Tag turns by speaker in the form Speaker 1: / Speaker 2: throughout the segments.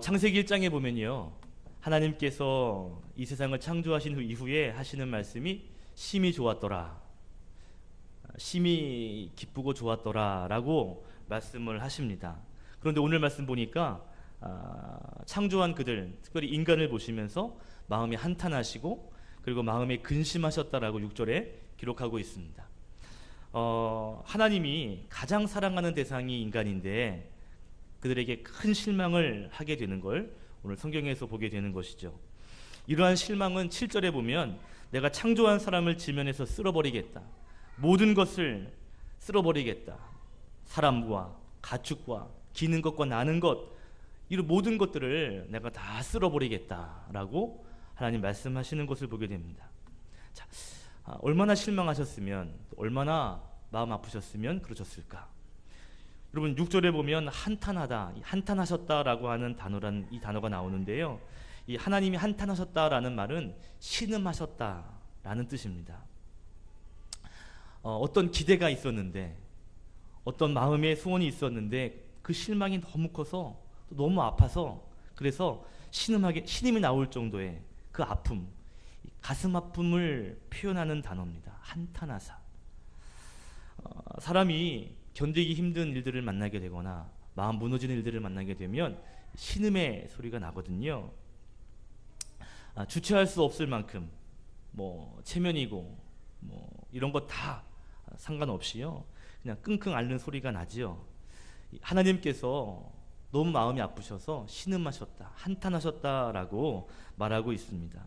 Speaker 1: 창세기 1장에 보면요. 하나님께서 이 세상을 창조하신 후 이후에 하시는 말씀이 심히 좋았더라. 심히 기쁘고 좋았더라라고 말씀을 하십니다. 그런데 오늘 말씀 보니까 아, 창조한 그들, 특별히 인간을 보시면서 마음이 한탄하시고 그리고 마음에 근심하셨다라고 6절에 기록하고 있습니다. 어, 하나님이 가장 사랑하는 대상이 인간인데 그들에게 큰 실망을 하게 되는 걸 오늘 성경에서 보게 되는 것이죠. 이러한 실망은 7절에 보면 내가 창조한 사람을 지면에서 쓸어버리겠다. 모든 것을 쓸어버리겠다. 사람과 가축과 기는 것과 나는 것 이런 모든 것들을 내가 다 쓸어버리겠다라고 하나님 말씀하시는 것을 보게 됩니다. 자, 아, 얼마나 실망하셨으면 얼마나 마음 아프셨으면 그러셨을까? 여러분 6절에 보면 한탄하다, 이 한탄하셨다라고 하는 단어란 이 단어가 나오는데요. 이 하나님이 한탄하셨다라는 말은 신음하셨다라는 뜻입니다. 어, 어떤 기대가 있었는데 어떤 마음의 소원이 있었는데 그 실망이 너무 커서 또 너무 아파서 그래서 신음하게 신음이 나올 정도의 그 아픔, 이 가슴 아픔을 표현하는 단어입니다. 한탄하사. 어, 사람이 견디기 힘든 일들을 만나게 되거나 마음 무너지는 일들을 만나게 되면 신음의 소리가 나거든요. 아, 주체할 수 없을 만큼 뭐 체면이고 뭐 이런 거다 상관없이요. 그냥 끙끙 앓는 소리가 나지요. 이 하나님께서 너무 마음이 아프셔서 신음하셨다, 한탄하셨다라고 말하고 있습니다.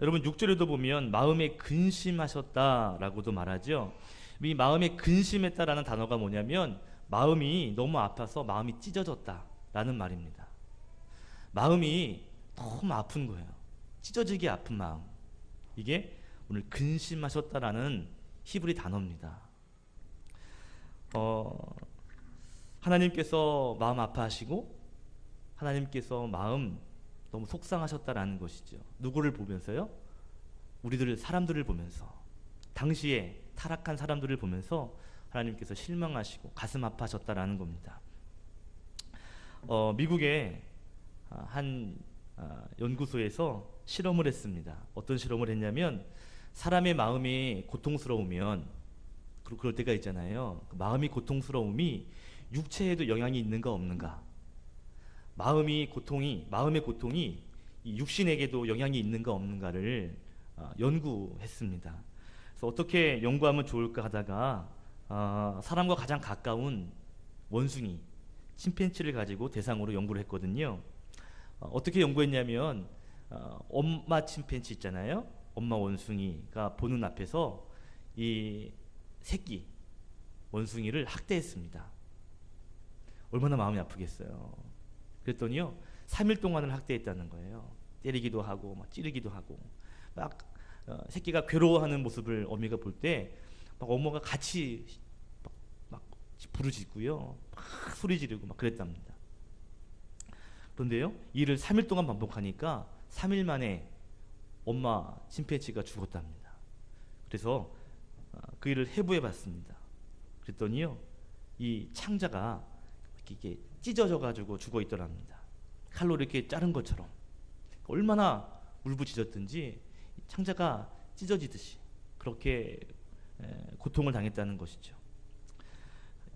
Speaker 1: 여러분 6절에도 보면 마음에 근심하셨다라고도 말하죠. 이 마음에 근심했다라는 단어가 뭐냐면 마음이 너무 아파서 마음이 찢어졌다라는 말입니다. 마음이 너무 아픈 거예요. 찢어지게 아픈 마음. 이게 오늘 근심하셨다라는 히브리 단어입니다. 어, 하나님께서 마음 아파하시고 하나님께서 마음 너무 속상하셨다라는 것이죠. 누구를 보면서요? 우리들 사람들을 보면서 당시에 타락한 사람들을 보면서 하나님께서 실망하시고 가슴 아파하셨다라는 겁니다. 어, 미국의 아, 한 아, 연구소에서 실험을 했습니다. 어떤 실험을 했냐면 사람의 마음이 고통스러우면 그럴- 때가 있잖아요. 그 마음이 고통스러움이 육체에도 영향이 있는가 없는가? 마음이 고통이 마음의 고통이 이 육신에게도 영향이 있는가 없는가를 아, 연구했습니다. 그래서 어떻게 연구하면 좋을까 하다가 아, 사람과 가장 가까운 원숭이 침팬치를 가지고 대상으로 연구를 했거든요. 어, 어떻게 연구했냐면 어, 엄마 침팬치 있잖아요. 엄마 원숭이가 보는 앞에서 이 새끼 원숭이를 학대했습니다. 얼마나 마음이 아프겠어요. 그랬더니요, 3일 동안을 학대했다는 거예요. 때리기도 하고, 막 찌르기도 하고, 막 어, 새끼가 괴로워하는 모습을 어미가 볼 때, 막 어머가 같이 막, 막 부르짖고요, 막 소리 지르고 막 그랬답니다. 그런데요, 이 일을 3일 동안 반복하니까 3일 만에 엄마 침팬치가 죽었답니다. 그래서 어, 그 일을 해부해 봤습니다. 그랬더니요, 이 창자가 이렇게, 찢어져 가지고 죽어 있더랍니다. 칼로 이렇게 자른 것처럼 얼마나 울부짖었든지 이 창자가 찢어지듯이 그렇게 에, 고통을 당했다는 것이죠.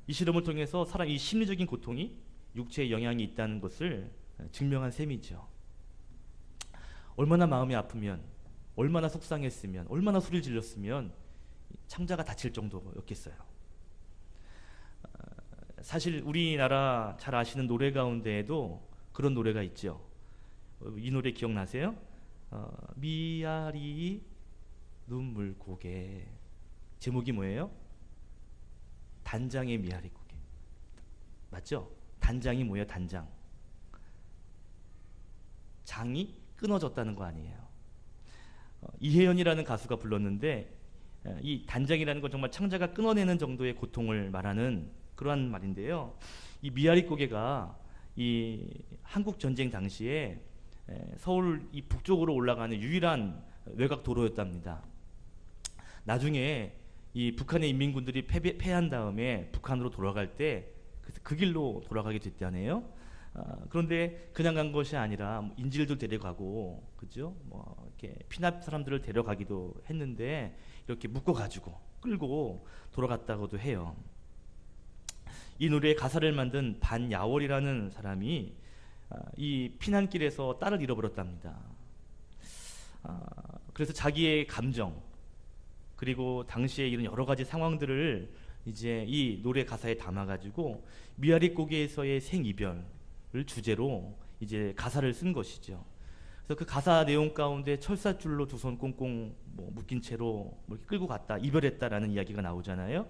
Speaker 1: 이 실험을 통해서 사람 이 심리적인 고통이 육체에 영향이 있다는 것을 에, 증명한 셈이죠. 얼마나 마음이 아프면, 얼마나 속상했으면, 얼마나 소리를 질렀으면 이 창자가 다칠 정도였겠어요. 사실 우리나라 잘 아시는 노래 가운데에도 그런 노래가 있죠. 어, 이 노래 기억나세요? 어, 미아리 눈물 고개 제목이 뭐예요? 단장의 미아리 고개 맞죠? 단장이 뭐예요? 단장 장이 끊어졌다는 거 아니에요. 어, 이혜연이라는 가수가 불렀는데 에, 이 단장이라는 건 정말 창자가 끊어내는 정도의 고통을 말하는 그러한 말인데요. 이 미아리 고개가 이 한국 전쟁 당시에 에, 서울 이 북쪽으로 올라가는 유일한 외곽 도로였답니다. 나중에 이 북한의 인민군들이 패배, 패한 다음에 북한으로 돌아갈 때 그, 그 길로 돌아가게 됐다네요. 아, 그런데 그냥 간 것이 아니라 뭐 인질도 데려가고 그죠? 뭐 이렇게 피납 사람들을 데려가기도 했는데 이렇게 묶어 가지고 끌고 돌아갔다고도 해요. 이 노래의 가사를 만든 반야월이라는 사람이 아, 이 피난길에서 딸을 잃어버렸답니다. 아, 그래서 자기의 감정 그리고 당시에 이런 여러 가지 상황들을 이제 이 노래 가사에 담아가지고 미아리 고개에서의 생이별을 주제로 이제 가사를 쓴 것이죠. 그래서 그 가사 내용 가운데 철사줄로 두 손 꽁꽁 뭐 묶인 채로 뭐 끌고 갔다 이별했다라는 이야기가 나오잖아요.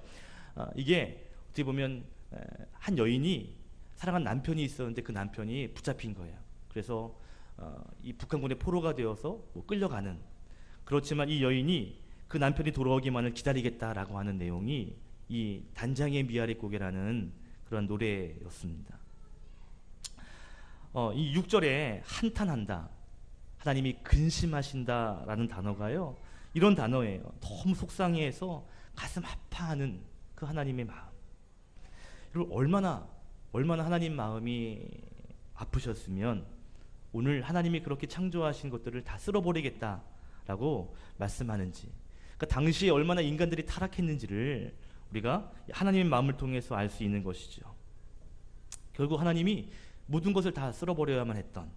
Speaker 1: 아, 이게 어떻게 보면 에, 한 여인이 사랑한 남편이 있었는데 그 남편이 붙잡힌 거예요. 그래서 어, 이 북한군의 포로가 되어서 뭐 끌려가는 그렇지만 이 여인이 그 남편이 돌아오기만을 기다리겠다라고 하는 내용이 이 단장의 미아리 고개라는 그런 노래였습니다. 어, 이 6절에 한탄한다. 하나님이 근심하신다라는 단어가요. 이런 단어예요. 너무 속상해해서 가슴 아파하는 그 하나님의 마음. 여러분 얼마나 얼마나 하나님 마음이 아프셨으면 오늘 하나님이 그렇게 창조하신 것들을 다 쓸어버리겠다라고 말씀하는지. 그러니까 당시에 얼마나 인간들이 타락했는지를 우리가 하나님의 마음을 통해서 알 수 있는 것이죠. 결국 하나님이 모든 것을 다 쓸어버려야만 했던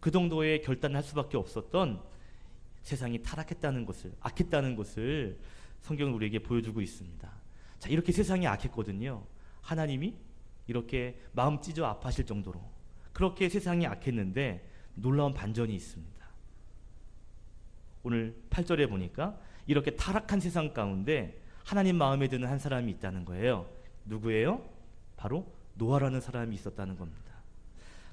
Speaker 1: 그 정도의 결단을 할 수밖에 없었던 세상이 타락했다는 것을 악했다는 것을 성경은 우리에게 보여주고 있습니다. 자 이렇게 세상이 악했거든요. 하나님이 이렇게 마음 찢어 아파하실 정도로 그렇게 세상이 악했는데 놀라운 반전이 있습니다. 오늘 8절에 보니까 이렇게 타락한 세상 가운데 하나님 마음에 드는 한 사람이 있다는 거예요. 누구예요? 바로 노아라는 사람이 있었다는 겁니다.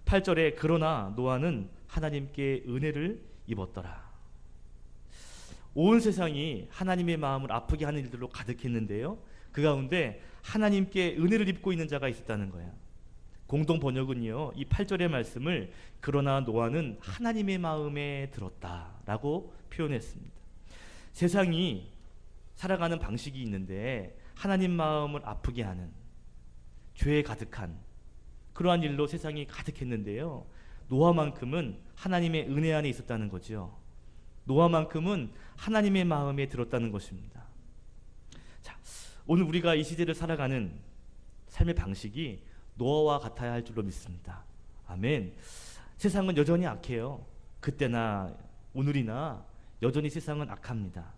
Speaker 1: 8절에 그러나 노아는 하나님께 은혜를 입었더라. 온 세상이 하나님의 마음을 아프게 하는 일들로 가득했는데요. 그 가운데 하나님께 은혜를 입고 있는 자가 있었다는 거야. 공동 번역은요. 이 8절의 말씀을 그러나 노아는 하나님의 마음에 들었다라고 표현했습니다. 세상이 살아가는 방식이 있는데 하나님 마음을 아프게 하는 죄에 가득한 그러한 일로 세상이 가득했는데요. 노아만큼은 하나님의 은혜 안에 있었다는 거죠. 노아만큼은 하나님의 마음에 들었다는 것입니다. 자, 오늘 우리가 이 시대를 살아가는 삶의 방식이 노아와 같아야 할 줄로 믿습니다. 아멘. 세상은 여전히 악해요. 그때나 오늘이나 여전히 세상은 악합니다.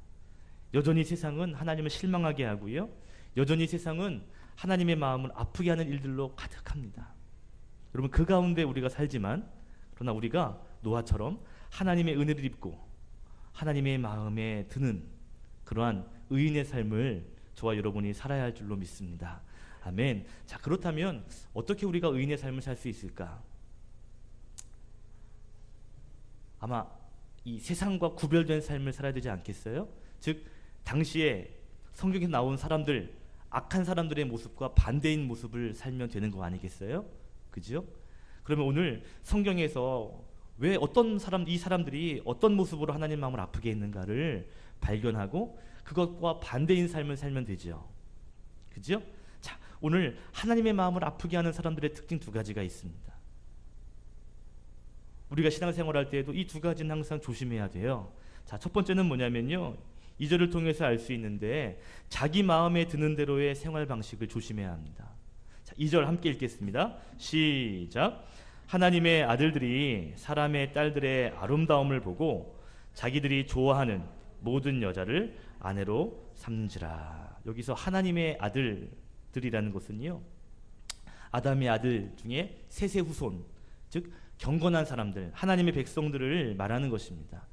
Speaker 1: 여전히 세상은 하나님을 실망하게 하고요. 여전히 세상은 하나님의 마음을 아프게 하는 일들로 가득합니다. 여러분 그 가운데 우리가 살지만 그러나 우리가 노아처럼 하나님의 은혜를 입고 하나님의 마음에 드는 그러한 의인의 삶을 저와 여러분이 살아야 할 줄로 믿습니다. 아멘. 자, 그렇다면 어떻게 우리가 의인의 삶을 살 수 있을까? 아마 이 세상과 구별된 삶을 살아야 되지 않겠어요? 즉 당시에 성경에 나온 사람들 악한 사람들의 모습과 반대인 모습을 살면 되는 거 아니겠어요? 그죠? 그러면 오늘 성경에서 왜 어떤 사람 이 사람들이 어떤 모습으로 하나님 마음을 아프게 했는가를 발견하고 그것과 반대인 삶을 살면 되죠. 그죠? 자, 오늘 하나님의 마음을 아프게 하는 사람들의 특징 두 가지가 있습니다. 우리가 신앙생활 할 때에도 이 두 가지는 항상 조심해야 돼요. 자, 첫 번째는 뭐냐면요. 이 절을 통해서 알 수 있는데 자기 마음에 드는 대로의 생활 방식을 조심해야 합니다. 자, 2절 함께 읽겠습니다. 시작. 하나님의 아들들이 사람의 딸들의 아름다움을 보고 자기들이 좋아하는 모든 여자를 아내로 삼는지라. 여기서 하나님의 아들들이라는 것은요. 아담의 아들 중에 셋의 후손, 즉 경건한 사람들, 하나님의 백성들을 말하는 것입니다.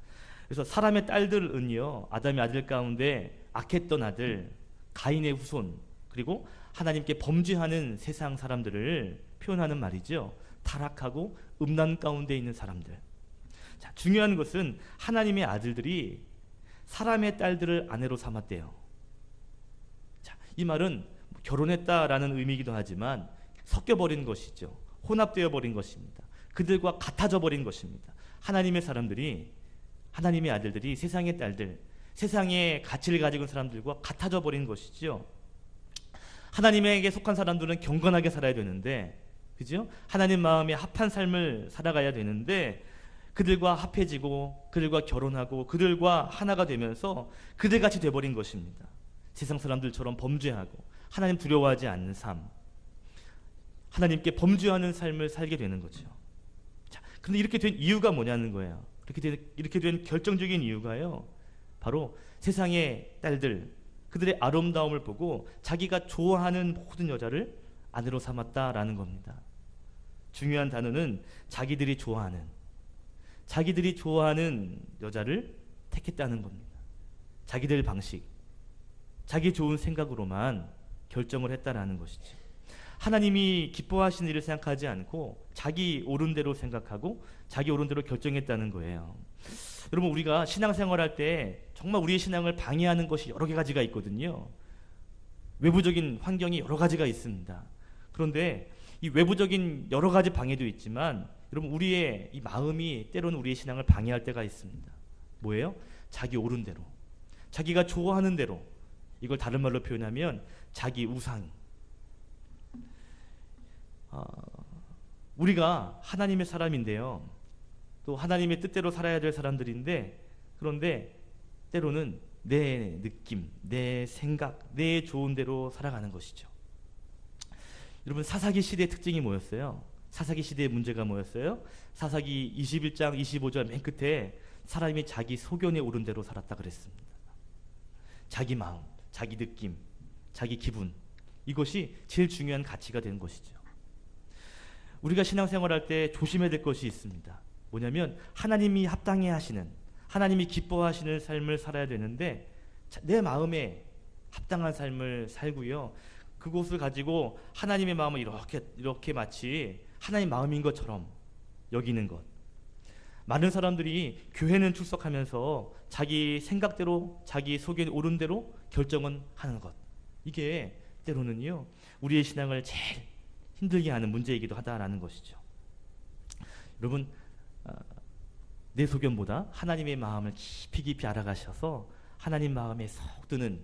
Speaker 1: 그래서 사람의 딸들은요. 아담의 아들 가운데 악했던 아들, 가인의 후손, 그리고 하나님께 범죄하는 세상 사람들을 표현하는 말이죠. 타락하고 음란 가운데 있는 사람들. 자, 중요한 것은 하나님의 아들들이 사람의 딸들을 아내로 삼았대요. 자, 이 말은 결혼했다라는 의미이기도 하지만 섞여버린 것이죠. 혼합되어 버린 것입니다. 그들과 같아져 버린 것입니다. 하나님의 사람들이 하나님의 아들들이 세상의 딸들, 세상의 가치를 가지고 있는 사람들과 같아져 버린 것이죠. 하나님에게 속한 사람들은 경건하게 살아야 되는데, 그죠? 하나님 마음에 합한 삶을 살아가야 되는데 그들과 합해지고 그들과 결혼하고 그들과 하나가 되면서 그들같이 돼버린 것입니다. 세상 사람들처럼 범죄하고 하나님 두려워하지 않는 삶, 하나님께 범죄하는 삶을 살게 되는 거죠. 자, 그런데 이렇게 된 이유가 뭐냐는 거예요. 이렇게 된, 이렇게 된 결정적인 이유가요. 바로 세상의 딸들, 그들의 아름다움을 보고 자기가 좋아하는 모든 여자를 아내로 삼았다라는 겁니다. 중요한 단어는 자기들이 좋아하는, 자기들이 좋아하는 여자를 택했다는 겁니다. 자기들 방식, 자기 좋은 생각으로만 결정을 했다라는 것이죠. 하나님이 기뻐하시는 일을 생각하지 않고 자기 옳은 대로 생각하고 자기 옳은 대로 결정했다는 거예요. 여러분 우리가 신앙생활할 때 정말 우리의 신앙을 방해하는 것이 여러 개 가지가 있거든요. 외부적인 환경이 여러 가지가 있습니다. 그런데 이 외부적인 여러 가지 방해도 있지만 여러분 우리의 이 마음이 때로는 우리의 신앙을 방해할 때가 있습니다. 뭐예요? 자기 옳은 대로, 자기가 좋아하는 대로. 이걸 다른 말로 표현하면 자기 우상. 어, 우리가 하나님의 사람인데요. 또 하나님의 뜻대로 살아야 될 사람들인데 그런데 때로는 내 느낌, 내 생각, 내 좋은 대로 살아가는 것이죠. 여러분 사사기 시대의 특징이 뭐였어요? 사사기 시대의 문제가 뭐였어요? 사사기 21장 25절 맨 끝에 사람이 자기 소견에 오른 대로 살았다 그랬습니다. 자기 마음, 자기 느낌, 자기 기분 이것이 제일 중요한 가치가 되는 것이죠. 우리가 신앙생활할 때 조심해야 될 것이 있습니다. 뭐냐면 하나님이 합당해 하시는 하나님이 기뻐하시는 삶을 살아야 되는데 내 마음에 합당한 삶을 살고요. 그곳을 가지고 하나님의 마음을 이렇게 이렇게 마치 하나님 마음인 것처럼 여기는 것. 많은 사람들이 교회는 출석하면서 자기 생각대로 자기 속에 옳은 대로 결정은 하는 것. 이게 때로는요 우리의 신앙을 제일 힘들게 하는 문제이기도 하다라는 것이죠. 여러분 어, 내 소견보다 하나님의 마음을 깊이 깊이 알아가셔서 하나님 마음에 쏙 드는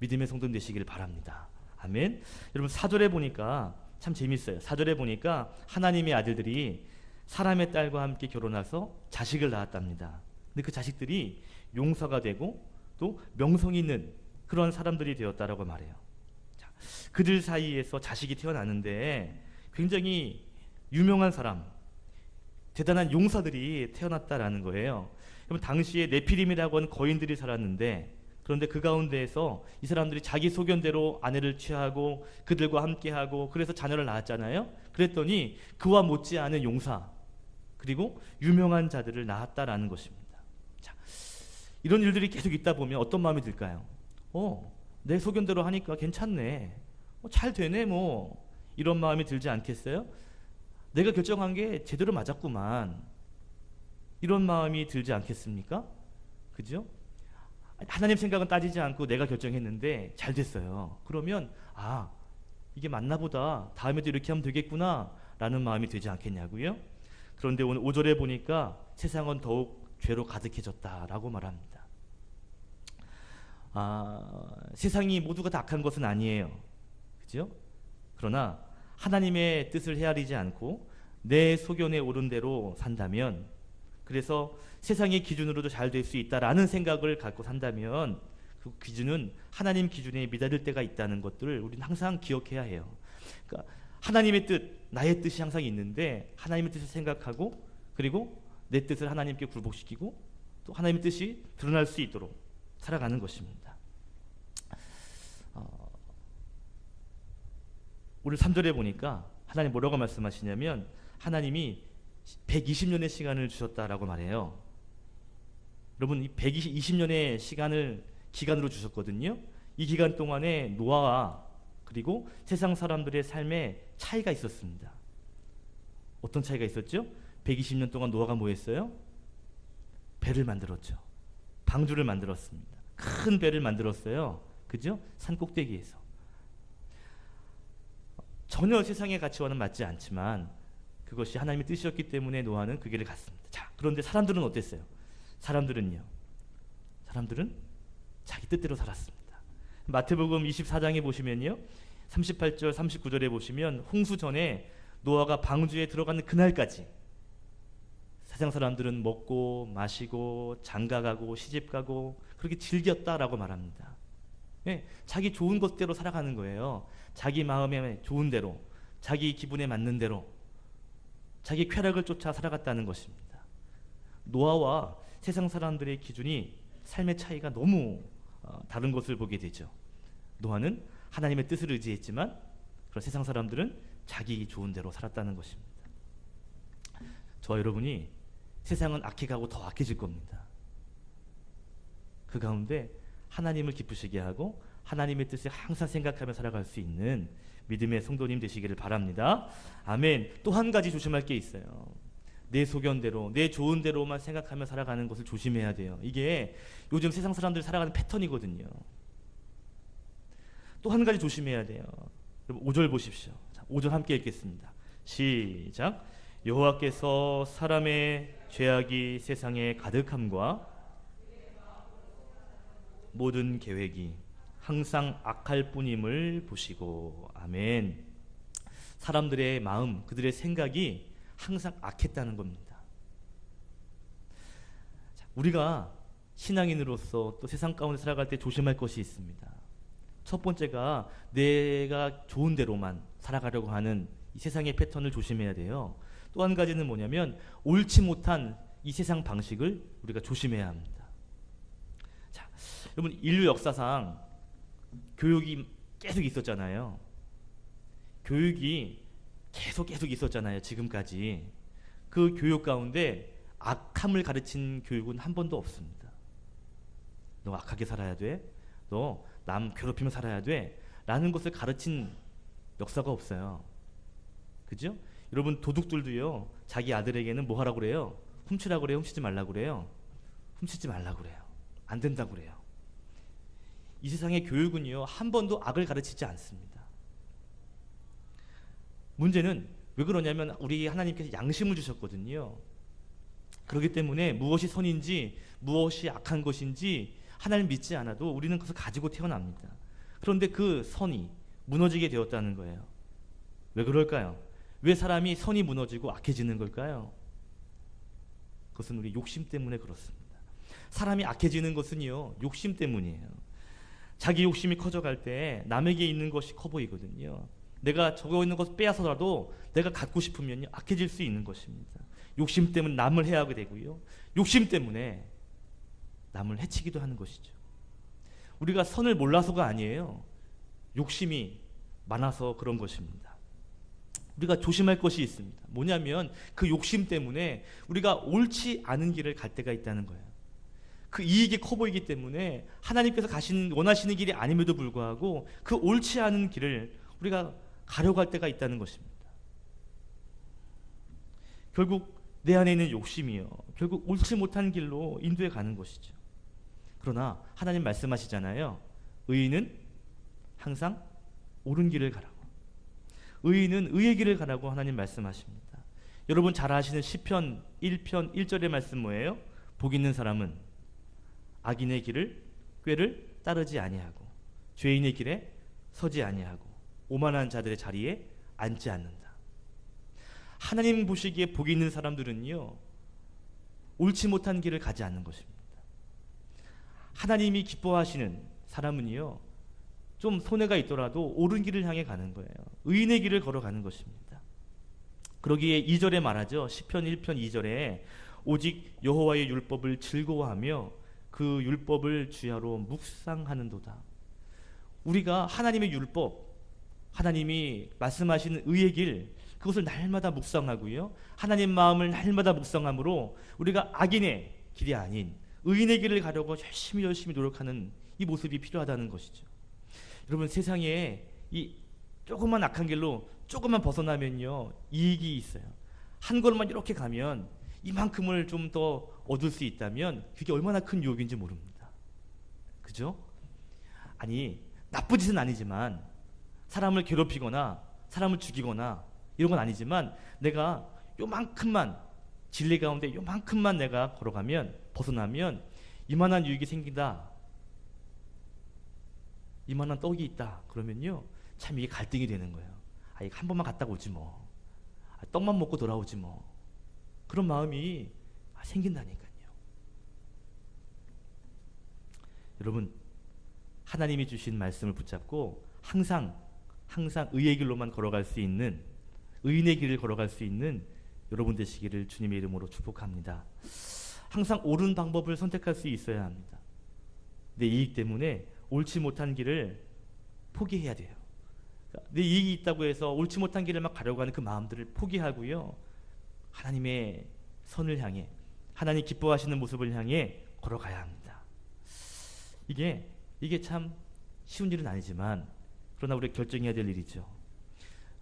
Speaker 1: 믿음의 성도 되시기를 바랍니다. 아멘. 여러분 사절에 보니까 참 재밌어요. 사절에 보니까 하나님의 아들들이 사람의 딸과 함께 결혼해서 자식을 낳았답니다. 근데 그 자식들이 용서가 되고 또 명성 있는 그런 사람들이 되었다라고 말해요. 자, 그들 사이에서 자식이 태어나는데 굉장히 유명한 사람, 대단한 용사들이 태어났다라는 거예요. 그럼 당시에 네피림이라고 하는 거인들이 살았는데 그런데 그 가운데에서 이 사람들이 자기 소견대로 아내를 취하고 그들과 함께하고 그래서 자녀를 낳았잖아요. 그랬더니 그와 못지않은 용사 그리고 유명한 자들을 낳았다라는 것입니다. 자, 이런 일들이 계속 있다 보면 어떤 마음이 들까요? 어, 내 소견대로 하니까 괜찮네. 어, 잘 되네 뭐 이런 마음이 들지 않겠어요? 내가 결정한 게 제대로 맞았구만. 이런 마음이 들지 않겠습니까? 그죠? 하나님 생각은 따지지 않고 내가 결정했는데 잘 됐어요. 그러면 아 이게 맞나 보다. 다음에도 이렇게 하면 되겠구나 라는 마음이 되지 않겠냐고요. 그런데 오늘 5절에 보니까 세상은 더욱 죄로 가득해졌다라고 말합니다. 아, 세상이 모두가 다 악한 것은 아니에요. 그죠? 그러나 하나님의 뜻을 헤아리지 않고 내 소견에 오른 대로 산다면 그래서 세상의 기준으로도 잘 될 수 있다라는 생각을 갖고 산다면 그 기준은 하나님 기준에 미달릴 때가 있다는 것들을 우리는 항상 기억해야 해요. 그러니까 하나님의 뜻, 나의 뜻이 항상 있는데 하나님의 뜻을 생각하고 그리고 내 뜻을 하나님께 굴복시키고 또 하나님의 뜻이 드러날 수 있도록 살아가는 것입니다. 어, 오늘 3절에 보니까 하나님 뭐라고 말씀하시냐면 하나님이 120년의 시간을 주셨다라고 말해요. 여러분 이 120년의 시간을 기간으로 주셨거든요. 이 기간 동안에 노아와 그리고 세상 사람들의 삶에 차이가 있었습니다. 어떤 차이가 있었죠? 120년 동안 노아가 뭐 했어요? 배를 만들었죠. 방주를 만들었습니다. 큰 배를 만들었어요. 그죠? 산 꼭대기에서. 전혀 세상의 가치와는 맞지 않지만 그것이 하나님의 뜻이었기 때문에 노아는 그 길을 갔습니다. 자, 그런데 사람들은 어땠어요? 사람들은요. 사람들은 자기 뜻대로 살았습니다. 마태복음 24장에 보시면요. 38절 39절에 보시면 홍수 전에 노아가 방주에 들어가는 그날까지 세상 사람들은 먹고 마시고 장가가고 시집가고 그렇게 즐겼다라고 말합니다. 예, 자기 좋은 것대로 살아가는 거예요. 자기 마음에 좋은 대로, 자기 기분에 맞는 대로, 자기 쾌락을 쫓아 살아갔다는 것입니다. 노아와 세상 사람들의 기준이 삶의 차이가 너무 어, 다른 것을 보게 되죠. 노아는 하나님의 뜻을 의지했지만 그런 세상 사람들은 자기 좋은 대로 살았다는 것입니다. 저와 여러분이 세상은 악해가고 더 악해질 겁니다. 그 가운데 하나님을 기쁘시게 하고 하나님의 뜻을 항상 생각하며 살아갈 수 있는 믿음의 성도님 되시기를 바랍니다. 아멘. 또 한 가지 조심할 게 있어요. 내 소견대로, 내 좋은 대로만 생각하며 살아가는 것을 조심해야 돼요. 이게 요즘 세상 사람들 살아가는 패턴이거든요. 또 한 가지 조심해야 돼요. 여러분 5절 보십시오. 자, 5절 함께 읽겠습니다. 시작. 여호와께서 사람의 죄악이 세상에 가득함과 모든 계획이 항상 악할 뿐임을 보시고 아멘. 사람들의 마음, 그들의 생각이 항상 악했다는 겁니다. 자, 우리가 신앙인으로서 또 세상 가운데 살아갈 때 조심할 것이 있습니다. 첫 번째가 내가 좋은 대로만 살아가려고 하는 이 세상의 패턴을 조심해야 돼요. 또 한 가지는 뭐냐면 옳지 못한 이 세상 방식을 우리가 조심해야 합니다. 자, 여러분 인류 역사상 교육이 계속 있었잖아요. 교육이 계속 계속 있었잖아요. 지금까지 그 교육 가운데 악함을 가르친 교육은 한 번도 없습니다. 너 악하게 살아야 돼. 너 남 괴롭히며 살아야 돼. 라는 것을 가르친 역사가 없어요. 그죠? 여러분 도둑들도요. 자기 아들에게는 뭐 하라고 그래요? 훔치라고 그래요? 훔치지 말라고 그래요? 훔치지 말라고 그래요. 안 된다고 그래요. 이 세상의 교육은요. 한 번도 악을 가르치지 않습니다. 문제는 왜 그러냐면 우리 하나님께서 양심을 주셨거든요. 그렇기 때문에 무엇이 선인지 무엇이 악한 것인지 하나님 믿지 않아도 우리는 그것을 가지고 태어납니다. 그런데 그 선이 무너지게 되었다는 거예요. 왜 그럴까요? 왜 사람이 선이 무너지고 악해지는 걸까요? 그것은 우리 욕심 때문에 그렇습니다. 사람이 악해지는 것은요, 욕심 때문이에요. 자기 욕심이 커져갈 때 남에게 있는 것이 커 보이거든요. 내가 저거 있는 것을 빼앗아서라도 내가 갖고 싶으면 악해질 수 있는 것입니다. 욕심 때문에 남을 해하게 되고요. 욕심 때문에 남을 해치기도 하는 것이죠. 우리가 선을 몰라서가 아니에요. 욕심이 많아서 그런 것입니다. 우리가 조심할 것이 있습니다. 뭐냐면 그 욕심 때문에 우리가 옳지 않은 길을 갈 때가 있다는 거예요. 그 이익이 커 보이기 때문에 하나님께서 가시는 원하시는 길이 아님에도 불구하고 그 옳지 않은 길을 우리가 가려고 할 때가 있다는 것입니다. 결국 내 안에 있는 욕심이요. 결국 옳지 못한 길로 인도해 가는 것이죠. 그러나 하나님 말씀하시잖아요. 의인은 항상 옳은 길을 가라고. 의인은 의의 길을 가라고 하나님 말씀하십니다. 여러분 잘 아시는 시편 1편 1절의 말씀 뭐예요? 복 있는 사람은 악인의 길을 꾀를 따르지 아니하고 죄인의 길에 서지 아니하고 오만한 자들의 자리에 앉지 않는다. 하나님 보시기에 복이 있는 사람들은요. 옳지 못한 길을 가지 않는 것입니다. 하나님이 기뻐하시는 사람은요. 좀 손해가 있더라도 옳은 길을 향해 가는 거예요. 의인의 길을 걸어가는 것입니다. 그러기에 2절에 말하죠. 시편 1편 2절에 오직 여호와의 율법을 즐거워하며 그 율법을 주야로 묵상하는도다. 우리가 하나님의 율법, 하나님이 말씀하시는 의의 길, 그것을 날마다 묵상하고요. 하나님 마음을 날마다 묵상함으로 우리가 악인의 길이 아닌 의인의 길을 가려고 열심히 열심히 노력하는 이 모습이 필요하다는 것이죠. 여러분 세상에 이 조금만 악한 길로 조금만 벗어나면요 이익이 있어요. 한 걸음만 이렇게 가면 이만큼을 좀 더 얻을 수 있다면 그게 얼마나 큰 유혹인지 모릅니다. 그죠? 아니 나쁜 짓은 아니지만 사람을 괴롭히거나 사람을 죽이거나 이런 건 아니지만 내가 요만큼만 진리 가운데 요만큼만 내가 걸어가면 벗어나면 이만한 유익이 생긴다. 이만한 떡이 있다. 그러면요. 참 이게 갈등이 되는 거예요. 아, 이거 한 번만 갔다 오지 뭐. 아, 떡만 먹고 돌아오지 뭐 그런 마음이 아, 생긴다니까요. 여러분 하나님이 주신 말씀을 붙잡고 항상 항상 의의 길로만 걸어갈 수 있는 의인의 길을 걸어갈 수 있는 여러분 되시기를 주님의 이름으로 축복합니다. 항상 옳은 방법을 선택할 수 있어야 합니다. 내 이익 때문에 옳지 못한 길을 포기해야 돼요. 그러니까 내 이익이 있다고 해서 옳지 못한 길을 막 가려고 하는 그 마음들을 포기하고요. 하나님의 선을 향해 하나님 기뻐하시는 모습을 향해 걸어가야 합니다. 이게 이게 참 쉬운 일은 아니지만 그러나 우리가 결정해야 될 일이죠.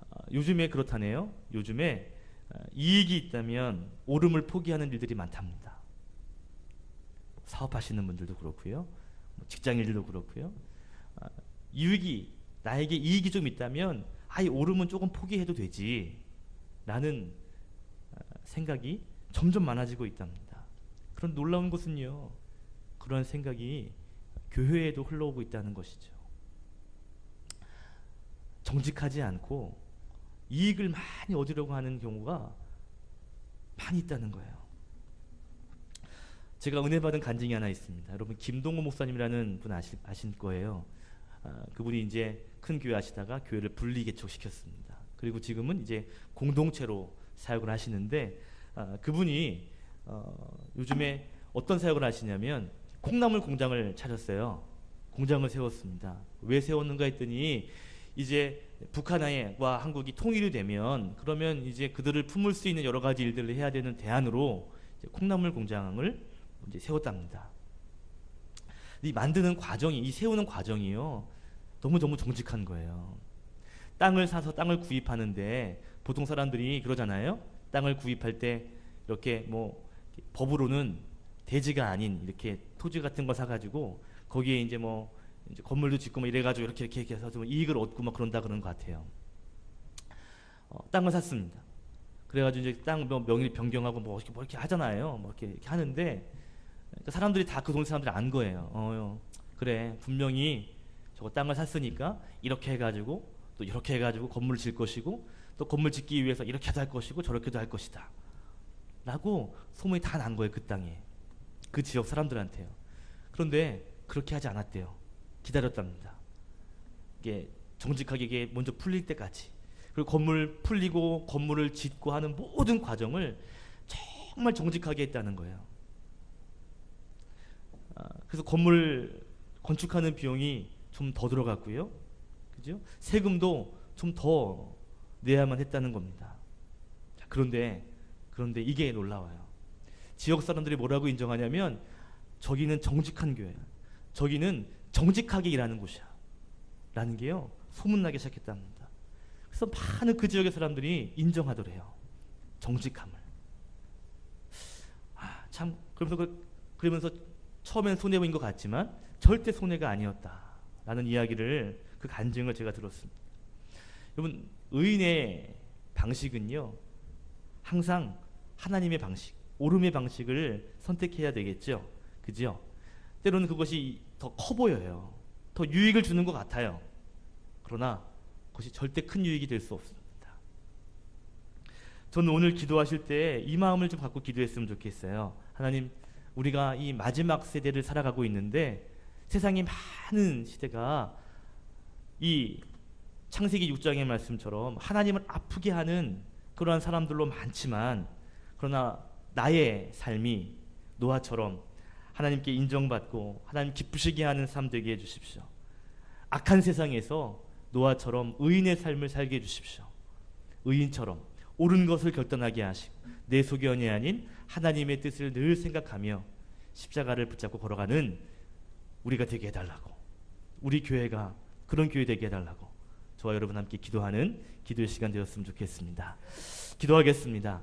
Speaker 1: 어, 요즘에 그렇다네요. 요즘에 어, 이익이 있다면 오름을 포기하는 일들이 많답니다. 사업하시는 분들도 그렇고요. 뭐 직장인들도 그렇고요. 아, 이익이 나에게 이익이 좀 있다면 아이 오름은 조금 포기해도 되지 라는 아, 생각이 점점 많아지고 있답니다. 그런 놀라운 것은요. 그런 생각이 교회에도 흘러오고 있다는 것이죠. 정직하지 않고 이익을 많이 얻으려고 하는 경우가 많이 있다는 거예요. 제가 은혜 받은 간증이 하나 있습니다. 여러분 김동호 목사님이라는 분 아실, 아실 거예요. 아, 그분이 이제 큰 교회 하시다가 교회를 분리 개척시켰습니다. 그리고 지금은 이제 공동체로 사역을 하시는데 아, 그분이 어, 요즘에 어떤 사역을 하시냐면 콩나물 공장을 차렸어요. 공장을 세웠습니다. 왜 세웠는가 했더니 이제 북한과 한국이 통일이 되면 그러면 이제 그들을 품을 수 있는 여러 가지 일들을 해야 되는 대안으로 콩나물 공장을 이제 세웠답니다. 이 만드는 과정이 이 세우는 과정이요 너무 너무 정직한 거예요. 땅을 사서 땅을 구입하는데 보통 사람들이 그러잖아요. 땅을 구입할 때 이렇게 뭐 법으로는 대지가 아닌 이렇게 토지 같은 거 사가지고 거기에 이제 뭐 이제 건물도 짓고 뭐 이래가지고 이렇게 이렇게, 해서 좀 이익을 얻고 막 그런다 그런 것 같아요. 어, 땅을 샀습니다. 그래가지고 이제 땅뭐 명의 변경하고 뭐 이렇게, 뭐 이렇게 하잖아요. 뭐 이렇게, 이렇게 하는데 그러니까 사람들이 다 그 동네 사람들이 안 거예요. 어, 그래 분명히 저거 땅을 샀으니까 이렇게 해가지고 또 이렇게 해가지고 건물을 질 것이고 또 건물 짓기 위해서 이렇게도 할 것이고 저렇게도 할 것이다. 라고 소문이 다 난 거예요 그 땅에 그 지역 사람들한테요. 그런데 그렇게 하지 않았대요. 기다렸답니다. 이게 정직하게 이게 먼저 풀릴 때까지 그리고 건물 풀리고 건물을 짓고 하는 모든 과정을 정말 정직하게 했다는 거예요. 아, 그래서 건물 건축하는 비용이 좀 더 들어갔고요. 그죠? 세금도 좀 더 내야만 했다는 겁니다. 자, 그런데 그런데 이게 놀라워요. 지역 사람들이 뭐라고 인정하냐면 저기는 정직한 교회야. 저기는 정직하게 일하는 곳이야. 라는 게요. 소문나기 시작했답니다. 그래서 많은 그 지역의 사람들이 인정하더래요. 정직함을. 아, 참 그러면서 그, 그러면서 처음엔 손해인 것 같지만 절대 손해가 아니었다라는 이야기를 그 간증을 제가 들었습니다. 여러분 의인의 방식은요 항상 하나님의 방식, 오름의 방식을 선택해야 되겠죠, 그죠? 때로는 그것이 더 커 보여요, 더 유익을 주는 것 같아요. 그러나 그것이 절대 큰 유익이 될 수 없습니다. 저는 오늘 기도하실 때 이 마음을 좀 갖고 기도했으면 좋겠어요. 하나님, 우리가 이 마지막 세대를 살아가고 있는데 세상의 많은 시대가 이 창세기 6장의 말씀처럼 하나님을 아프게 하는 그러한 사람들로 많지만 그러나 나의 삶이 노아처럼 하나님께 인정받고 하나님 기쁘시게 하는 삶 되게 해 주십시오. 악한 세상에서 노아처럼 의인의 삶을 살게 해 주십시오. 의인처럼 옳은 것을 결단하게 하시고 내 소견이 아닌 하나님의 뜻을 늘 생각하며 십자가를 붙잡고 걸어가는 우리가 되게 해달라고 우리 교회가 그런 교회 되게 해달라고 저와 여러분 함께 기도하는 기도의 시간 되었으면 좋겠습니다. 기도하겠습니다.